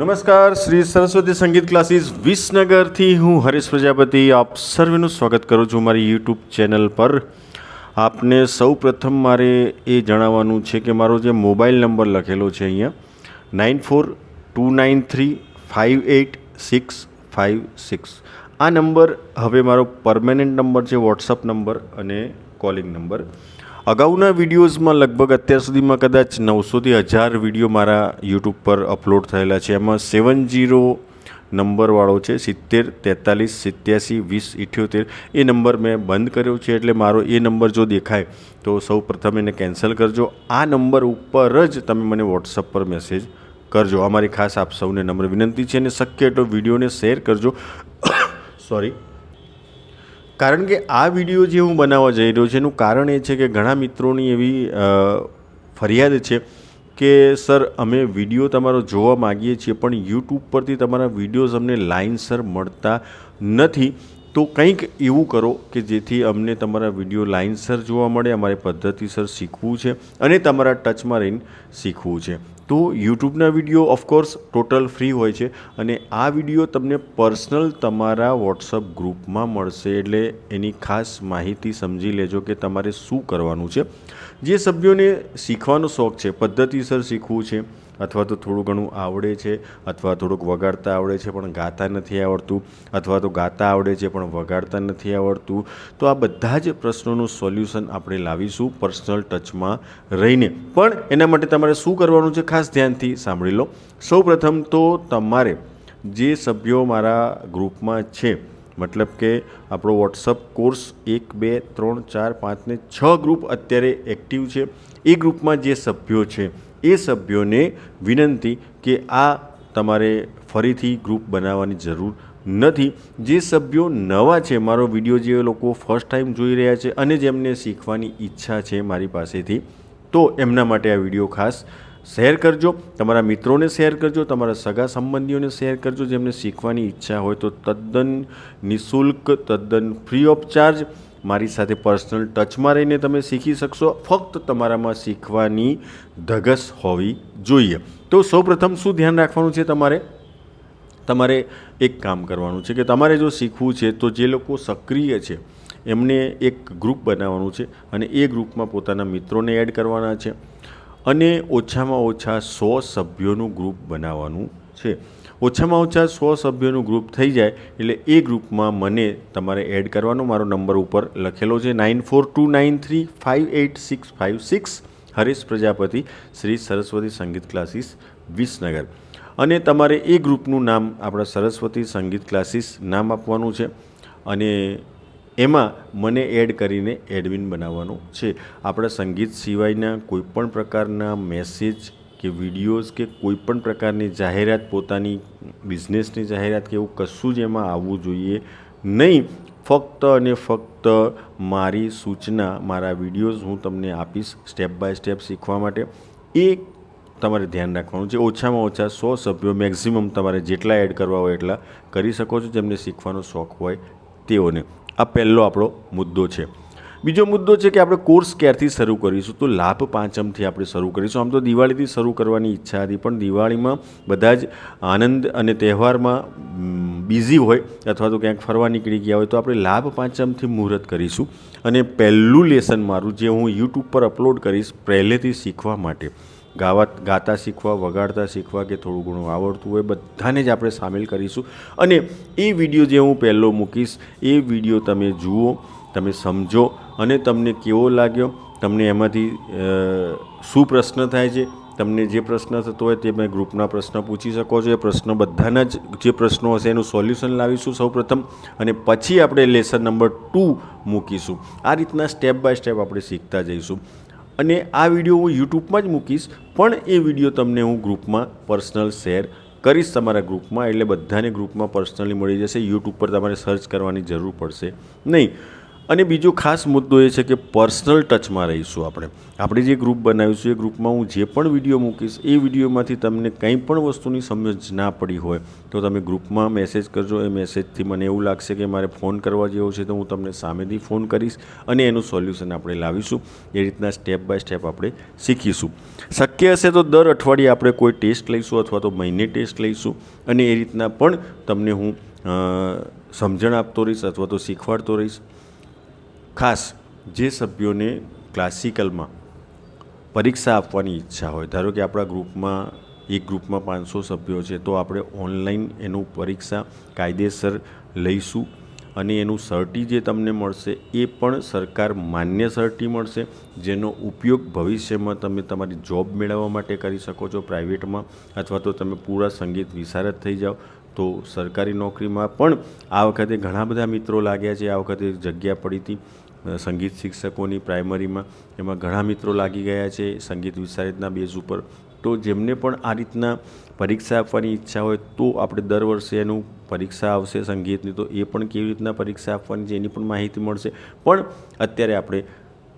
નમસ્કાર, શ્રી સરસ્વતી સંગીત ક્લાસીસ વિસનગરથી હું હરીશ પ્રજાપતિ. આપ સર્વેનું સ્વાગત કરું છું મારી યુટ્યુબ ચેનલ પર. આપને સૌ પ્રથમ મારે એ જણાવવાનું છે કે મારો જે મોબાઈલ નંબર લખેલો છે અહીંયા nine four two nine three, five eight six five six. આ નંબર હવે મારો પરમેનન્ટ નંબર છે, વોટ્સઅપ નંબર અને કોલિંગ નંબર. અગાઉના વિડીયોઝમાં લગભગ અત્યાર સુધીમાં કદાચ નવસોથી હજાર વીડિયો મારા યુટ્યુબ પર અપલોડ થયેલા છે. એમાં સેવન જીરો નંબરવાળો છે, સિત્તેર, તેતાલીસ, સિત્યાસી, વીસ, ઇઠ્યોતેર, એ નંબર મેં બંધ કર્યો છે એટલે મારો એ નંબર જો દેખાય તો સૌ પ્રથમ એને કેન્સલ કરજો. આ નંબર ઉપર જ તમે મને વોટ્સઅપ પર મેસેજ કરજો. અમારી ખાસ આપ સૌને નમ્ર વિનંતી છે અને શક્ય એટલો વિડીયોને શેર કરજો. સોરી કારણ કે આ વીડિયો જે હું બનાવવા જઈ રહ્યો છું, એનું કારણ એ છે કે ઘણા મિત્રોની એવી ફરિયાદ છે કે, સર, અમે વીડિયો તમારો જોવા માગીએ છીએ, પણ યુટ્યુબ પરથી તમારા વિડીયોઝ અમને લાઇનસર મળતા નથી. તો કંઈક એવું કરો કે જેથી અમને તમારા વીડિયો લાઇનસર જોવા મળે, અમારે પદ્ધતિસર શીખવું છે અને તમારા ટચમાં રહીને શીખવું છે. તો યુટ્યુબના video of course total free હોય છે અને આ વીડિયો તમને પર્સનલ તમારા વોટ્સઅપ ગ્રુપમાં મળશે એટલે એની ખાસ માહિતી સમજી લેજો કે તમારે શું કરવાનું છે. જે સભ્યોને શીખવાનો શોખ છે પદ્ધતિસર શીખવું છે અથવા તો થોડું ઘણું આવડે છે, અથવા થોડુંક વગાડતા આવડે છે, પણ ગાતા નથી આવડતું, અથવા તો ગાતા આવડે છે, પણ વગાડતા નથી આવડતું. તો આ બધા જ પ્રશ્નોનું સોલ્યુશન આપણે લાવીશું પર્સનલ ટચમાં રહીને. પણ એના માટે તમારે શું કરવાનું છે ખાસ ધ્યાનથી સાંભળી લો. સૌપ્રથમ તો તમારે જે સભ્યો મારા ગ્રુપમાં છે, મતલબ કે આપણો વોટ્સઅપ કોર્સ એક, બે, ત્રણ, ચાર, પાંચ ને છ ગ્રુપ અત્યારે એક્ટિવ છે, એ ગ્રુપમાં જે સભ્યો છે એ સભ્યોને વિનંતી કે આ તમારે ફરીથી ગ્રુપ બનાવવાની જરૂર નથી. જે સભ્યો નવા છે, મારો વીડિયો જે લોકો ફર્સ્ટ ટાઈમ જોઈ રહ્યા છે અને જેમને શીખવાની ઈચ્છા છે મારી પાસેથી, તો એમના માટે આ વીડિયો ખાસ શેર કરજો. તમારા મિત્રોને શેર કરજો, તમારા સગા સંબંધીઓને શેર કરજો જેમને શીખવાની ઈચ્છા હોય તો તદ્દન નિઃશુલ્ક, તદ્દન ફ્રી ઓફ ચાર્જ મારી સાથે પર્સનલ ટચમાં રહીને તમે શીખી શકશો. ફક્ત તમારામાં શીખવાની ધગસ હોવી જોઈએ. તો સૌપ્રથમ શું ધ્યાન રાખવાનું છે તમારે? તમારે એક કામ કરવાનું છે કે તમારે જો શીખવું છે તો જે લોકો સક્રિય છે, એમને એક ગ્રુપ બનાવવાનું છે અને એ ગ્રુપમાં પોતાના મિત્રોને એડ કરવાના છે અને ઓછામાં ઓછા સો સભ્યોનું ગ્રુપ બનાવવાનું છે. ઓછામાં ઓછા સો સભ્યોનું ગ્રુપ થઈ જાય એટલે એ ગ્રુપમાં મને તમારે એડ કરવાનો મારો નંબર ઉપર લખેલો છે nine four two nine three five eight six five six Harish Prajapati, Shri Saraswati Sangeet classes, Visnagar. અને તમારે એ ગ્રુપનું નામ આપણા સરસ્વતી સંગીત ક્લાસીસ નામ આપવાનું છે અને એમાં મને એડ કરીને એડમિન બનાવવાનું છે. આપણા સંગીત સિવાયના કોઈપણ પ્રકારના મેસેજ કે વિડીયોઝ કે કોઈપણ પ્રકારની જાહેરાત, પોતાની બિઝનેસની જાહેરાત કે એવું કશું જ એમાં આવવું જોઈએ નહીં. ફક્ત અને ફક્ત મારી સૂચના, મારા વિડીયોઝ હું તમને આપીશ સ્ટેપ બાય સ્ટેપ શીખવા માટે. એ તમારે ધ્યાન રાખવાનું છે, ઓછામાં ઓછા સો સભ્યો મેક્ઝિમમ તમારે જેટલા એડ કરવા હોય એટલા કરી શકો છો. જેમને શીખવાનો શોખ હોય તેઓને. આ પહેલો આપણો મુદ્દો છે. બીજો મુદ્દો છે કે આપણે કોર્સ ક્યારથી શરૂ કરીશું? તો લાભ પાંચમથી આપણે શરૂ કરીશું. આમ તો દિવાળીથી શરૂ કરવાની ઈચ્છા હતી, પણ દિવાળીમાં બધા જ આનંદ અને તહેવારમાં બિઝી હોય અથવા તો ક્યાંક ફરવા નીકળી ગયા હોય, તો આપણે લાભ પાંચમથી મુહૂર્ત કરીશું. અને પહેલું લેસન મારું, જે હું યુટ્યુબ પર અપલોડ કરીશ પહેલેથી શીખવા માટે. ગાવા, ગાતા શીખવા, વગાડતા શીખવા કે થોડું ઘણું આવડતું હોય, બધાને જ આપણે સામેલ કરીશું. અને એ વીડિયો જે હું પહેલો મૂકીશ, એ વીડિયો તમે જુઓ. તમે સમજો અને તમને કેવો લાગ્યો? તમને એમાંથી શું પ્રશ્ન થાય છે? તમને જે પ્રશ્ન થતો હોય તે મેં ગ્રુપના પ્રશ્ન પૂછી શકો છો. એ પ્રશ્ન બધાના જ, જે પ્રશ્નો હશે એનું સોલ્યુશન લાવીશું સૌપ્રથમ અને પછી આપણે લેસન નંબર ટુ મૂકીશું. આ રીતના સ્ટેપ બાય સ્ટેપ આપણે શીખતા જઈશું. અને આ વીડિયો હું યુટ્યુબમાં જ મૂકીશ, પણ એ વીડિયો તમને હું ગ્રુપમાં પર્સનલ શેર કરીશ તમારા ગ્રુપમાં, એટલે બધાને ગ્રુપમાં પર્સનલી મળી જશે. યુટ્યુબ પર તમારે સર્ચ કરવાની જરૂર પડશે. નહીં અને બીજો ખાસ મુદ્દો એ છે કે પર્સનલ ટચમાં રહીશું આપણે. આપણે જે ગ્રુપ બનાવીશું એ ગ્રુપમાં હું જે પણ વીડિયો મૂકીશ, એ વિડીયોમાંથી તમને કંઈ પણ વસ્તુની સમજ ના પડી હોય, તો તમે ગ્રુપમાં મેસેજ કરજો. એ મેસેજથી મને એવું લાગશે કે મારે ફોન કરવા જેવો છે, તો હું તમને સામેથી ફોન કરીશ અને એનું સોલ્યુશન આપણે લાવીશું. એ રીતના સ્ટેપ બાય સ્ટેપ આપણે શીખીશું. શક્ય હશે તો દર અઠવાડિયે આપણે કોઈ ટેસ્ટ લઈશું અથવા તો મહિને ટેસ્ટ લઈશું અને એ રીતના પણ તમને હું સમજણ આપતો રહીશ અથવા તો શીખવાડતો રહીશ. ખાસ જે સભ્યોને ક્લાસિકલમાં પરીક્ષા આપવાની ઈચ્છા હોય, ધારો કે આપણા ગ્રુપમાં, એક ગ્રુપમાં પાંચસો સભ્યો છે, તો આપણે ઓનલાઈન એનું પરીક્ષા કાયદેસર લઈશું અને એનું સર્ટી જે તમને મળશે એ પણ સરકાર માન્ય સર્ટી મળશે, જેનો ઉપયોગ ભવિષ્યમાં તમે તમારી જોબ મેળવવા માટે કરી શકો છો પ્રાઇવેટમાં અથવા તો તમે પૂરા સંગીત વિશારદ થઈ જાઓ, તો સરકારી નોકરીમાં પણ આ વખતે ઘણા બધા મિત્રો લાગ્યા છે, આ વખતે જગ્યા પડી હતી. સંગીત શિક્ષકોની પ્રાઇમરીમાં. એમાં ઘણા મિત્રો લાગી ગયા છે સંગીત વિશારદના બેઝ ઉપર. તો જેમને પણ આ રીતના પરીક્ષા આપવાની ઈચ્છા હોય તો આપણે દર વર્ષે એનું પરીક્ષા આવશે સંગીતની. તો એ પણ કેવી રીતના પરીક્ષા આપવાની છે એની પણ માહિતી મળશે. પણ અત્યારે આપણે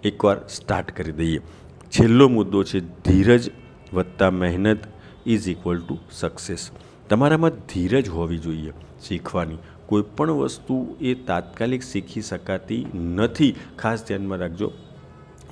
એકવાર સ્ટાર્ટ કરી દઈએ. છેલ્લો મુદ્દો છે ધીરજ વત્તા મહેનત ઇઝ ઇક્વલ ટુ સક્સેસ. તમારામાં ધીરજ હોવી જોઈએ શીખવાની. કોઈ પણ વસ્તુ એ તાત્કાલિક શીખી શકાતી નથી. ખાસ ધ્યાનમાં રાખજો.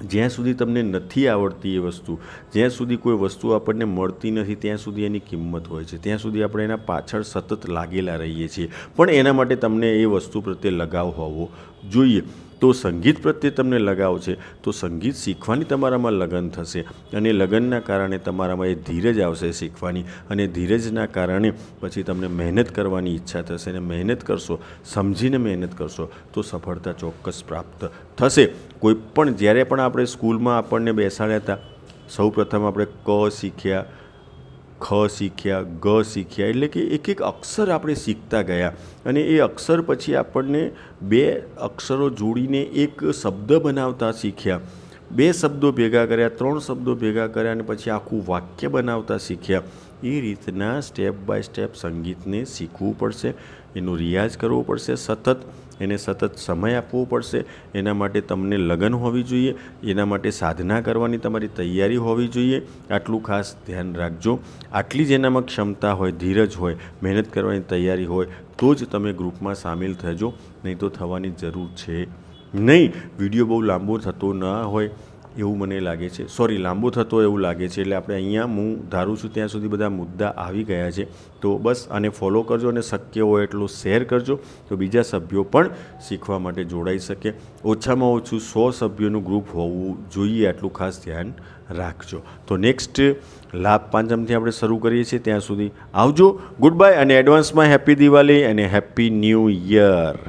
જ્યાં સુધી તમને નથી આવડતી એ વસ્તુ, જ્યાં સુધી કોઈ વસ્તુ આપણને મળતી નથી, ત્યાં સુધી એની કિંમત હોય છે. ત્યાં સુધી આપણે એના પાછળ સતત લાગેલા રહીએ છીએ. પણ એના માટે તમને એ વસ્તુ પ્રત્યે લગાવ હોવો જોઈએ. તો સંગીત પ્રત્યે તમને લગાવ છે, તો સંગીત શીખવાની તમારામાં લગન થશે અને લગનના કારણે તમારામાં એ ધીરજ આવશે શીખવાની અને ધીરજના કારણે પછી તમને મહેનત કરવાની ઈચ્છા થશે અને મહેનત કરશો, સમજીને મહેનત કરશો, તો સફળતા ચોક્કસ પ્રાપ્ત થશે. કોઈ પણ, જ્યારે પણ આપણે સ્કૂલમાં આપણને બેસાડ્યા હતા સૌ પ્રથમ આપણે ક શીખ્યા ખ શીખ્યા, ગ શીખ્યા, એટલે કે એક એક અક્ષર આપણે શીખતા ગયા. અને એ અક્ષર પછી આપણને બે અક્ષરો જોડીને એક શબ્દ બનાવતા શીખ્યા. બે શબ્દો ભેગા કર્યા, ત્રણ શબ્દો ભેગા કર્યા અને પછી આખું વાક્ય બનાવતા શીખ્યા. એ રીતના સ્ટેપ બાય સ્ટેપ સંગીતને શીખવું પડશે. એનો રિયાઝ કરવો પડશે, સતત એને સતત સમય આપવો પડશે, એના માટે તમને લગન હોવી જોઈએ, એના માટે સાધના કરવાની તમારી તૈયારી હોવી જોઈએ, આટલું ખાસ ધ્યાન રાખજો. આટલી જ એનામાં ક્ષમતા હોય, ધીરજ હોય, મહેનત કરવાની તૈયારી હોય, તો જ તમે ગ્રુપમાં સામેલ થજો, નહીં તો થવાની જરૂર છે નહીં. વીડિયો બહુ લાંબો થતો ન હોય. એવું મને લાગે છે. સોરી લાંબો થતો એવું લાગે છે. એટલે આપણે અહીંયા હું ધારું છું ત્યાં સુધી બધા મુદ્દા આવી ગયા છે. તો બસ આને ફોલો કરજો અને શક્ય હોય એટલું શેર કરજો. તો બીજા સભ્યો પણ શીખવા માટે જોડાઈ શકે. ઓછામાં ઓછું સો સભ્યોનું ગ્રુપ હોવું જોઈએ આટલું ખાસ ધ્યાન રાખજો. તો નેક્સ્ટ લાભ પાંચમથી આપણે શરૂ કરીએ છીએ. ત્યાં સુધી આવજો. ગુડ બાય અને એડવાન્સમાં હેપી દિવાળી અને હેપી ન્યૂ યર